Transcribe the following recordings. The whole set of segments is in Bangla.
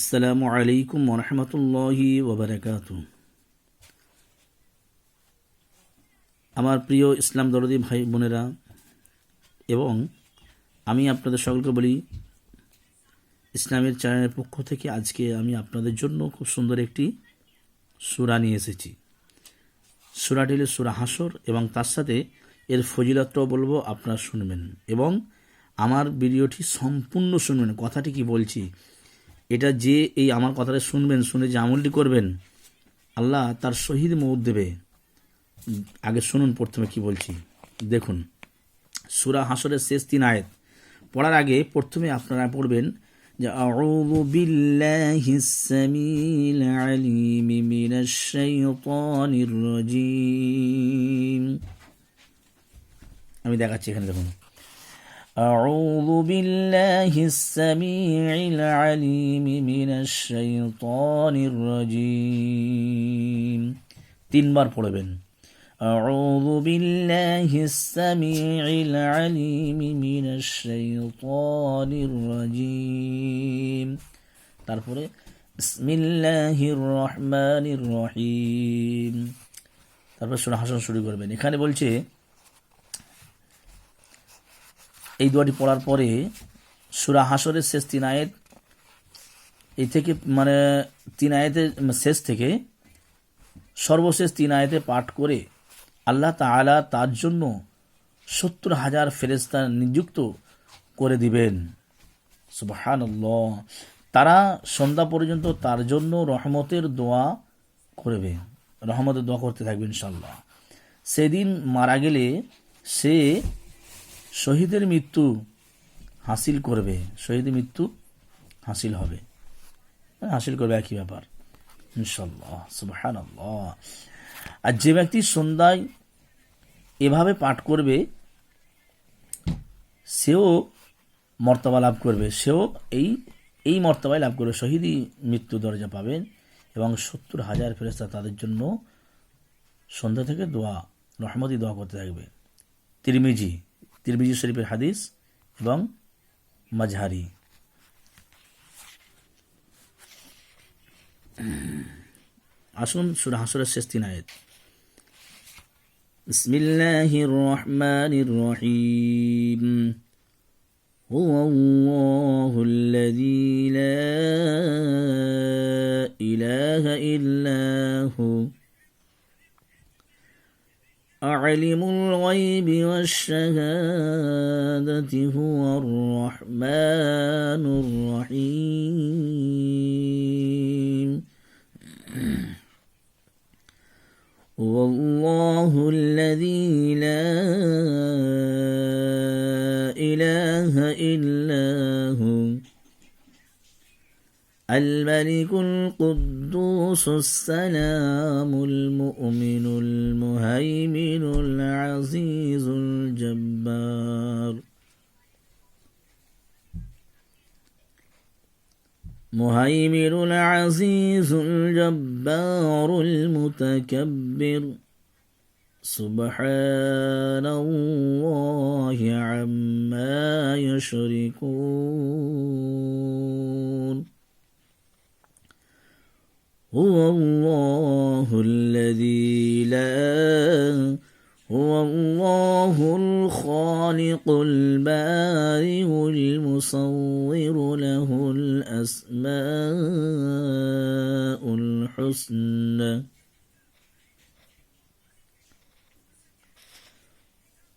আসসালামু আলাইকুম ওরহমতুল্লাহি ওবরাকাত আমার প্রিয় ইসলাম দরদি ভাই বোনেরা, এবং আমি আপনাদের সকলকে বলি, ইসলামের চ্যানেলের পক্ষ থেকে আজকে আমি আপনাদের জন্য খুব সুন্দর একটি সুরা নিয়ে এসেছি। সুরাটি হল সুরা হাসর, এবং তার সাথে এর ফজিলতটাও বলব, আপনারা শুনবেন। এবং আমার ভিডিওটি সম্পূর্ণ শুনবেন, কথাটি কি বলছি এটা যে এই আমার কথাটা শুনবেন, শুনে যে আমলটি করবেন, আল্লাহ তার শহীদ মৌত দেবে। আগে শুনুন প্রথমে কি বলছি। দেখুন, সুরা হাসরের শেষ তিন আয়াত। পড়ার আগে প্রথমে আপনারা পড়বেন যে, আউযু বিল্লাহিস সামিল আলিম মিনাশ শাইতানির রাজিম। আমি দেখাচ্ছি এখানে দেখুন। أعوذ بالله السميع العليم من الشيطان الرجيم তিনবার পড়বেন أعوذ بالله السميع العليم من الشيطان الرجيم তারপরে বিসমিল্লাহির রহমানির রহিম তারপর সূরা হাসন শুরু করবেন এখানে বলছে এই দোয়াটি পড়ার পরে সুরা হাসরের শেষ তিন আয়েত এই থেকে মানে তিন আয়াতের শেষ থেকে সর্বশেষ তিন আয়াতে পাঠ করে আল্লাহ তাআলা তার জন্য সত্তর হাজার ফেরেস্তা নিযুক্ত করে দিবেন। সুবাহান তারা সন্ধ্যা পর্যন্ত তার জন্য রহমতের দোয়া করবে, রহমতের দোয়া করতে থাকবে ইনশাল্লাহ সেদিন মারা গেলে সে শহীদের মৃত্যু হাসিল করবে, শহীদের মৃত্যু হাসিল হবে। হাসিল করবে একই ব্যাপার। ইনশাল্লাহ আর যে ব্যক্তি সন্ধ্যায় এভাবে পাঠ করবে, সেও মর্তবা লাভ করবে। সেও এই এই মর্তবায় লাভ করবে। শহীদই মৃত্যু দরজা পাবেন এবং সত্তর হাজার ফেরেস্তা তাদের জন্য সন্ধ্যা থেকে দোয়া রহমতি দোয়া করতে থাকবে। তিরমিজি তিরমিজি শরীফের হাদিস এবং মাঝহারি আসুন সুরা হাসুরের শেষ তিন আয়াত بسم الله الرحمن الرحيم هو الله الذي لا إله إلا هو أعلم الغيب والشهادة هو الرحمن الرحيم هو الله الذي لا إله إلا هو الملك القدوس السلام المؤمن المهيمن العزيز الجبار مهيمن العزيز الجبار المتكبر سبحان الله عما يشركون هو الله الذي لا هو الله الخالق البارئ المصور له الأسماء الحسنى.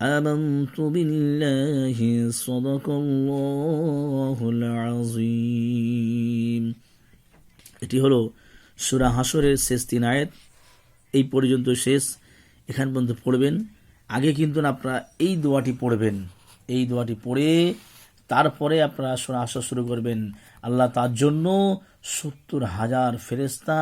آمنت بالله صدق الله العظيم এটি হলো সুরা হাসরের শেষ তিন আয়াত এই পর্যন্ত শেষ এখান পর্যন্ত পড়বেন আগে কিন্তু আপনারা এই দোয়াটি পড়বেন এই দোয়াটি পড়ে তারপরে আপনারা আসা আসা শুরু করবেন। আল্লাহ তার জন্য সত্তর হাজার ফেরেস্তা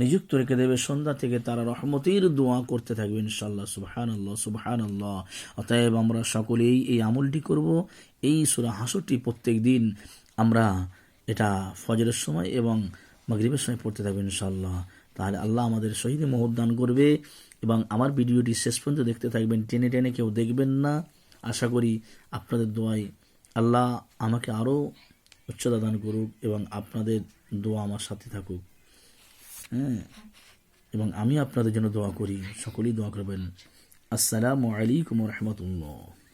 নিযুক্ত রেখে দেবে। সন্ধ্যা থেকে তারা রহমতের দোয়া করতে থাকবে ইনশাল্লাহ সুবহান আল্লাহ সুবহান আল্লাহ অতএব আমরা সকলেই এই আমলটি করব। এই সুরা হাসরটি প্রত্যেক দিন আমরা এটা ফজরের সময় এবং মাগরিবের সময় পড়তে থাকবে ইনশাল্লাহ তাহলে আল্লাহ আমাদের শহীদে মহদান করবে এবং আমার ভিডিওটি শেষ পর্যন্ত দেখতে থাকবেন। টেনে টেনে কেউ দেখবেন না। আশা করি আপনাদের দোয়ায় আল্লাহ আমাকে আরও উচ্চতা দান করুক এবং আপনাদের দোয়া আমার সাথে থাকুক। হ্যাঁ? এবং আমি আপনাদের জন্য দোয়া করি। সকলেই দোয়া করবেন। আসসালামু আলাইকুম রহমতুল্লাহ।